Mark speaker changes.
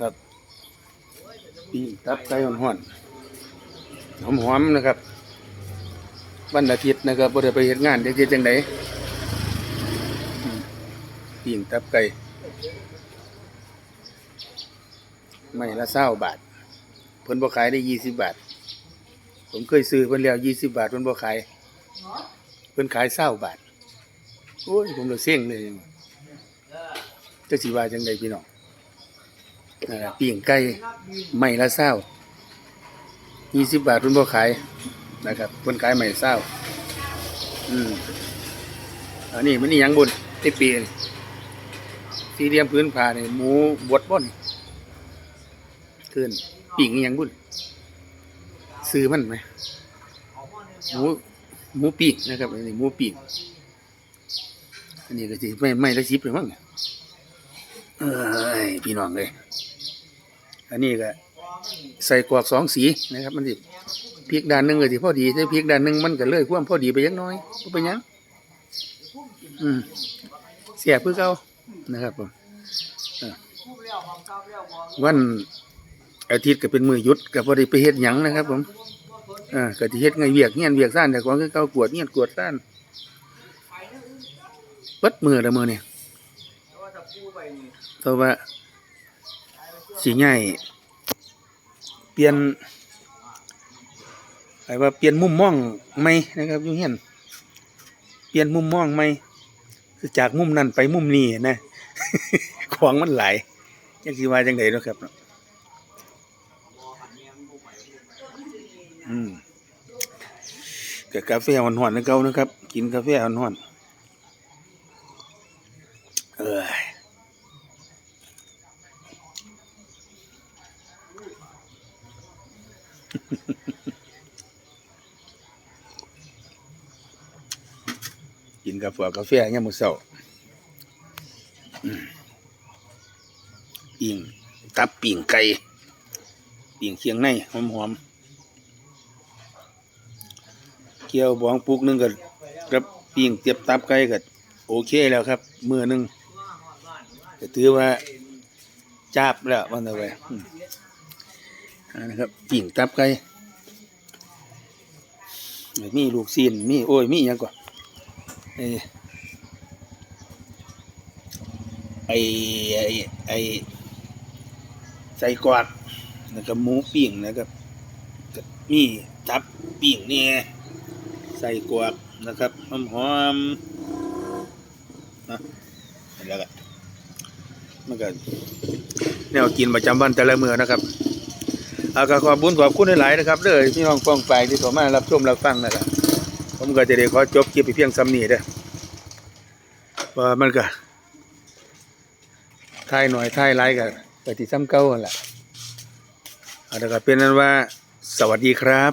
Speaker 1: ครับปีงตับไก่ห่อนๆหอมๆนะครับวันอาทิตย์นะครับบ่ได้ไปเฮ็ดงานเด็กๆจังไดอืมปีงตับไก่ไม่ละ20บาทเพิ่นบ่ขายได้20บบาท ผมเคยซื้อเพิ่นแล้ว20บาทเพิ่นบ่ขายเพิ่นขาย20บาทโอ้ยผมเลยเซ็งเลย จะสิว่าจังไดพี่น้องนั่นล่ะปิ้งไก่ไม่ละ20 20บาทเพิ่นบ่ขายนะครับเพิ่นขายไม่20อืมอันนี้มันนี่ยังบุญที่ปีนสี่เหลี่ยมพื้นผ้านี่หมูบดบ่นขึ้นปิ้งอีหยังบุญซื้อมันไหมหมูหมูปิ้งนะครับอันนี้หมูปิ้งอันนี้ก็สิไม่ไม่ละสิบเลยมั้งเอยพี่น้องเลย อันนี้ก็ใส่กวกสองสีนะครับ มันสิพริกด้านหนึ่งก็สิพอดีแต่พริกด้านหนึ่งมันก็เลยความพอดีไปยักหน้อยบ่เป็นหยังอืมเสียเพื่อเก่านะครับผมวันอาทิตย์ก็เป็นมือหยุดก็พอดีไปเฮ็ดหยังนะครับผมอ่าก็สิเฮ็ดไงเวียกเงียนเวียกซ่านแต่ของเก่ากวดเงียนกวดซ่านปิดมือละมือเนี่ย เพราะว่าสิง่ายเปลี่ยนไอ้ว่าเปลี่ยนมุมมองไหมนะครับยู่เฮียนเปลี่ยนมุมมองไหมคือจากมุมนั้นไปมุมนี้นะของมันไหลยังสิว่าจังไดนะครับอืมกับกาแฟหอนๆนะเก่านะครับ กินกาแฟหอนๆเอ้ย กินกาแฟกาแฟเนี่ยมือเช้าอืมปิ้งตับปิ้งไก่ปิ้งเคียงในหอมๆเกี่ยวบองปลูกหนึงก็กับปิ้งเตียบตับไก่ก็โอเคแล้วครับมือหนึงก็ถือว่า จับแล้ววันต่อไป นะครับปิ้งตับไก่มีลูกซีนมีโอ้ยมีหยังก่อนไอ้ไอ้ไอ้ไอ้ใส่กวาดแล้วก็หมูปิ้งนะครับมีตับปิ้งเนี่ยใส่กวาดนะครับหอมหอมนะแล้วก็มันก็แนวกินประจำวันแต่ละมื้อนะครับ เอาก็ขอบคุณขอบคุณหลายๆนะครับเด้อพี่น้องฟ้องไปที่ผมมารับชมรับฟังนะครับผมก็จะได้ขอจบคลิปไปเพียงซ้ำนี้เด้อว่ามันก็ทายหน่อยทายไลายกับปฏิซ้ำเก่าแหละเอาละเป็นนั้นว่าสวัสดีครับ